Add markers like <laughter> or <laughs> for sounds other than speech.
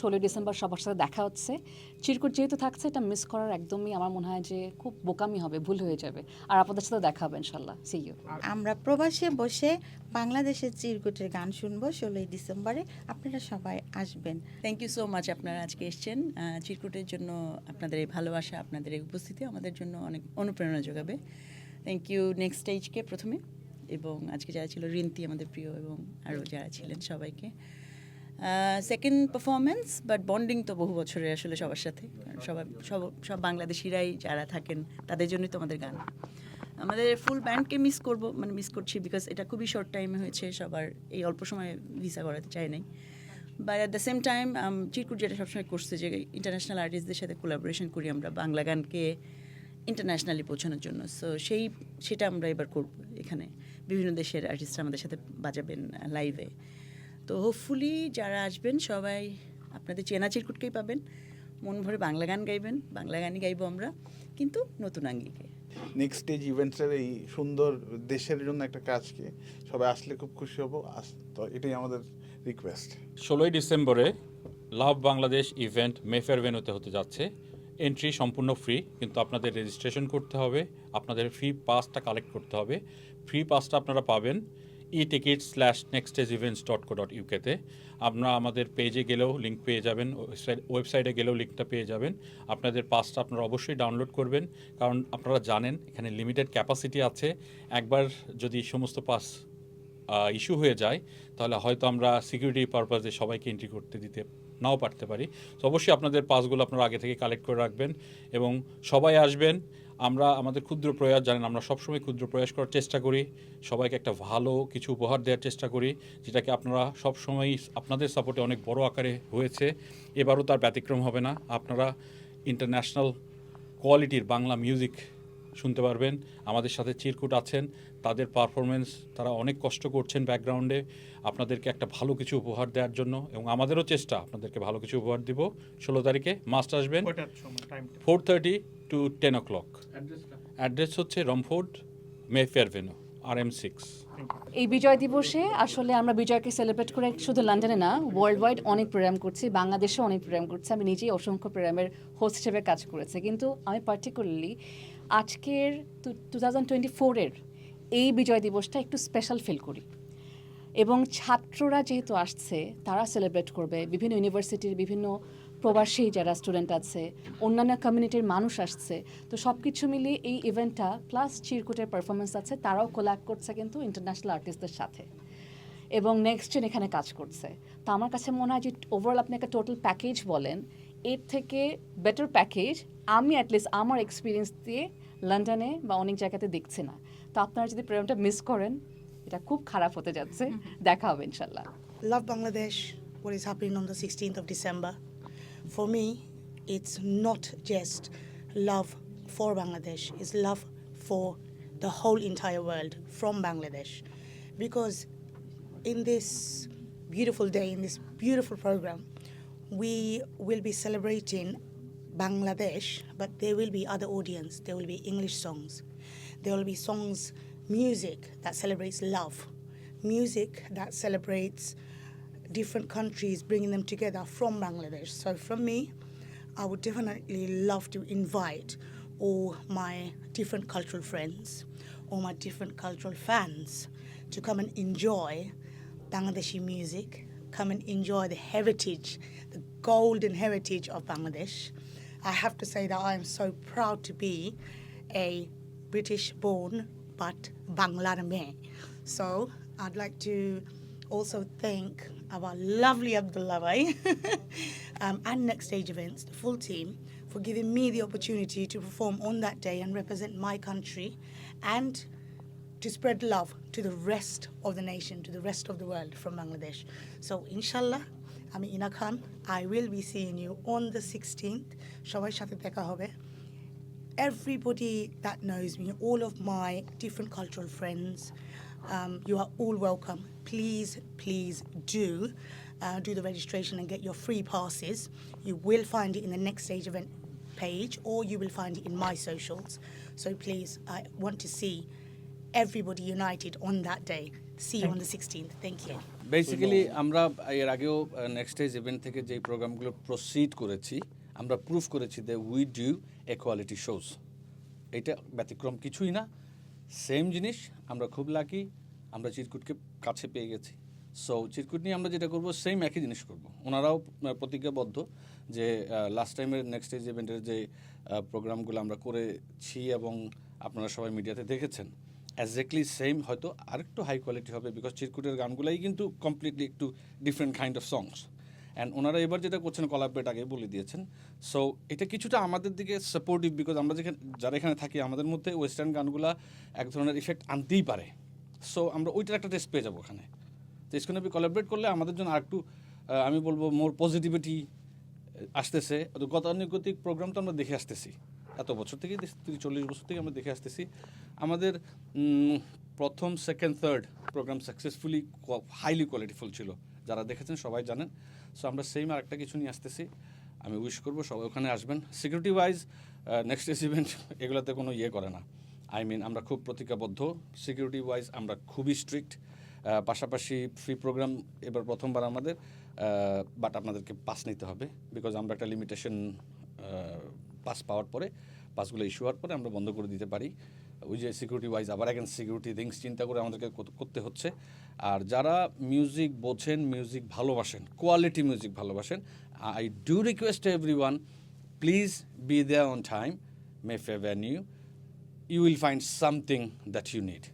ষোলোই ডিসেম্বর সবার সাথে দেখা হচ্ছে। চিরকুট যেহেতু থাকছে এটা মিস করার একদমই আমার মনে হয় যে খুব বোকামি হবে ভুল হয়ে যাবে। আর আপনাদের সাথে দেখা হবে ইনশাল্লাহ সি ইউ আমরা প্রবাসে বসে বাংলাদেশের চিরকুটের গান শুনব ষোলোই ডিসেম্বরে। আপনারা সবাই আসবেন। থ্যাংক ইউ সো মাচ আপনারা আজকে এসছেন। চিরকুটের জন্য আপনাদের এই ভালোবাসা আপনাদের এই উপস্থিতি আমাদের জন্য অনেক অনুপ্রেরণা যোগাবে। থ্যাংক ইউ নেক্সট স্টেজকে প্রথমে এবং আজকে যারা ছিল রিন্তি আমাদের প্রিয় এবং আরও যারা ছিলেন সবাইকে। সেকেন্ড পারফরমেন্স বাট বন্ডিং তো বহু বছরের আসলে সবার সাথে। সবাই, সব সব বাংলাদেশিরাই যারা থাকেন, তাদের জন্যই তো আমাদের গান। আমাদের ফুল ব্যান্ডকে মিস করব মানে মিস করছি বিকজ এটা খুবই শর্ট টাইমে হয়েছে, সবার এই অল্প সময়ে ভিসা করাতে চাই নাই। But at the same time Chirkut যেটা সবসময় করছে যে ইন্টারন্যাশনাল আর্টিস্টদের সাথে কোলাবোরেশন করি আমরা বাংলা গানকে ইন্টারন্যাশনালি পৌঁছানোর জন্য। সো সেই, সেটা আমরা এবার করব এখানে। বিভিন্ন দেশের আর্টিস্টরা আমাদের সাথে বাজাবেন লাইভে তো হোপফুলি যারা আসবেন সবাই আপনাদের চেনা চিরকুটকেই পাবেন। মন ভরে বাংলা গান গাইবেন বাংলা গানই গাইবো আমরা কিন্তু নতুন আঙ্গিকে। নেক্সট স্টেজ ইভেন্টসের এই সুন্দর দেশের জন্য একটা কাজকে সবাই আসলে খুব খুশি হব। আস- তো এটাই আমাদের রিকোয়েস্ট ষোলোই ডিসেম্বরে লাভ বাংলাদেশ ইভেন্ট মেফেয়ার ভেন্যুতে হতে যাচ্ছে। এন্ট্রি সম্পূর্ণ ফ্রি কিন্তু আপনাদের রেজিস্ট্রেশন করতে হবে। আপনাদের ফ্রি পাসটা কালেক্ট করতে হবে। ফ্রি পাসটা আপনারা পাবেন e ticket slash next stage events dot co dot ইউকেতে আপনারা আমাদের পেজে গেলেও লিঙ্ক পেয়ে যাবেন ওয়েবসাইট ওয়েবসাইটে গেলেও লিঙ্কটা পেয়ে যাবেন। আপনাদের পাসটা আপনারা অবশ্যই ডাউনলোড করবেন, কারণ আপনারা জানেন এখানে লিমিটেড ক্যাপাসিটি আছে। একবার যদি সমস্ত পাস ইস্যু হয়ে যায়, তাহলে হয়তো আমরা সিকিউরিটি পারপাসে সবাইকে এন্ট্রি করতে দিতে, নাও পারতে পারি। তো অবশ্যই আপনাদের পাসগুলো আপনারা আগে থেকে কালেক্ট করে রাখবেন এবং সবাই আসবেন আমরা আমাদের ক্ষুদ্র প্রয়াস জানেন আমরা সবসময় ক্ষুদ্র প্রয়াস করার চেষ্টা করি সবাইকে একটা ভালো কিছু উপহার দেওয়ার চেষ্টা করি যেটাকে আপনারা সবসময় আপনাদের সাপোর্টে অনেক বড় আকারে হয়েছে। এবারও তার ব্যতিক্রম হবে না। আপনারা ইন্টারন্যাশনাল কোয়ালিটির বাংলা মিউজিক শুনতে পারবেন। আমাদের সাথে চিরকুট আছেন। তাদের পারফরমেন্স তারা অনেক কষ্ট করছেন ব্যাকগ্রাউন্ডে আপনাদেরকে একটা ভালো কিছু উপহার দেওয়ার জন্য এবং আমাদেরও চেষ্টা আপনাদেরকে ভালো কিছু উপহার দিব। ষোলো তারিখে মাস্ট আসবেন। Four thirty to ten o'clock address হচ্ছে Romford Mayfair venue R M six এই বিজয় দিবসে আসলে আমরা বিজয়কে সেলিব্রেট করে শুধু লন্ডনে না ওয়ার্ল্ড ওয়াইড অনেক প্রোগ্রাম করছি বাংলাদেশেও অনেক প্রোগ্রাম করছি। আমি নিজেই অসংখ্য প্রোগ্রামের হোস্ট হিসেবে কাজ করেছি। কিন্তু আমি পার্টিকুলারলি আজকের টু থাউজেন্ড টোয়েন্টি ফোরের এই বিজয় দিবসটা একটু স্পেশাল ফিল করি। এবং ছাত্ররা যেহেতু আসছে তারা সেলিব্রেট করবে। বিভিন্ন ইউনিভার্সিটির বিভিন্ন প্রবাসী যারা স্টুডেন্ট আছে অন্যান্য কমিউনিটির মানুষ আসছে তো সব কিছু মিলিয়ে এই ইভেন্টটা প্লাস চিরকুটের পারফরমেন্স আছে তারাও কোলাপ করছে কিন্তু ইন্টারন্যাশনাল আর্টিস্টদের সাথে। এবং নেক্সট জেন এখানে কাজ করছে। তো আমার কাছে মনে হয় যে ওভারঅল আপনি একটা টোটাল প্যাকেজ বলেন এর থেকে বেটার প্যাকেজ আমি অ্যাটলিস্ট আমার এক্সপিরিয়েন্স দিয়ে লন্ডনে বা অনেক জায়গাতে দেখছি না। তো আপনারা যদি প্রোগ্রামটা মিস করেন এটা খুব খারাপ হতে যাচ্ছে। দেখা হবে ইনশাল্লাহ Love Bangladesh what is happening on the 16th of December. For me, it's not just love for Bangladesh, it's love for the whole entire world from Bangladesh. Because in this beautiful day, in this beautiful program, we will be celebrating Bangladesh, but there will be other audience. There will be English songs. There will be songs, music that celebrates love, music that celebrates different countries, bringing them together from Bangladesh. So, from me, I would definitely love to invite all my different cultural friends, all my different cultural fans to come and enjoy Bangladeshi music, come and enjoy the heritage, the golden heritage of Bangladesh. I have to say that I am so proud to be a British born but Bangla me. So I'd like to also thank our lovely Abdullah Bhai <laughs> um, and Next Stage Events, the full team, for giving me the opportunity to perform on that day and represent my country and to spread love to the rest of the nation, to the rest of the world from Bangladesh. So, inshallah, আমি Ina Khan I will be seeing you on the sixteenth সবার সাথে দেখা হবে everybody that knows me, all of my different cultural friends, um, you are all welcome. Please, please do uh, do the registration and get your free passes. You will find it in the next stage event page or you will find it in my socials. So please, I want to see everybody united on that day. See you on the 16th. Thank you. Basically আমরা এর আগেও next stage event থেকে যেই প্রোগ্রামগুলো proceed করেছি আমরা proof করেছি যে উই ডিউ কোয়ালিটি শোজ এটা ব্যতিক্রম কিছুই না সেম জিনিস, আমরা খুব লাকি আমরা চিরকুটকে কাছে পেয়ে গেছি। সো চিরকুট নিয়ে আমরা যেটা করব সেম একই জিনিস করব। ওনারাও প্রতিজ্ঞাবদ্ধ যে লাস্ট টাইমের নেক্সট স্টেজ ইভেন্টের যে প্রোগ্রামগুলো আমরা করেছি এবং আপনারা সবাই মিডিয়াতে দেখেছেন অ্যাজাক্টলি সেম হয়তো আরেকটু হাই কোয়ালিটি হবে বিকজ চিরকুটের গানগুলাই কিন্তু কমপ্লিটলি একটু different kind of songs and ওনারা এবার যেটা করছেন কলাবরেট আগে বলে দিয়েছেন। সো এটা কিছুটা আমাদের দিকে সাপোর্টিভ বিকজ আমরা যেখানে যারা এখানে থাকি, আমাদের মধ্যে ওয়েস্টার্ন গানগুলা এক ধরনের ইফেক্ট আনতেই পারে। সো আমরা ওইটার একটা টেস্ট পেয়ে যাব ওখানে। তো ইসকনে কলাবরেট করলে আমাদের জন্য আরেকটু আমি বলব মোর পজিটিভিটি আসতেছে। গতানুগতিক প্রোগ্রাম তো আমরা দেখে আসতেছি। এত বছর থেকে তিরিশ, চল্লিশ বছর থেকে আমরা দেখে আসতেছি। আমাদের প্রথম second third program successfully highly qualityful ছিল। যারা দেখেছেন সবাই জানেন। সো আমরা সেম আরেকটা কিছু নিয়ে আসতেছি। আমি উইশ করব সবাই ওখানে আসবেন। সিকিউরিটি ওয়াইজ নেক্সট এস ইভেন্ট এগুলোতে কোনো ইয়ে করে না। আই মিন আমরা খুব প্রতিজ্ঞাবদ্ধ। সিকিউরিটি ওয়াইজ আমরা খুবই স্ট্রিক্ট পাশাপাশি ফ্রি প্রোগ্রাম এবার প্রথমবার আমাদের বাট আপনাদেরকে পাস নিতে হবে। বিকজ আমরা একটা লিমিটেশন পাস পাওয়ার পরে পাসগুলো ইস্যু হওয়ার পরে আমরা বন্ধ করে দিতে পারি। ওই যে সিকিউরিটি ওয়াইজ আবার এখন সিকিউরিটি থিংস চিন্তা করে আমাদেরকে করতে হচ্ছে আর যারা মিউজিক বোঝেন মিউজিক ভালোবাসেন কোয়ালিটি মিউজিক ভালোবাসেন I do request everyone please be there on time may fave you will find something that you need.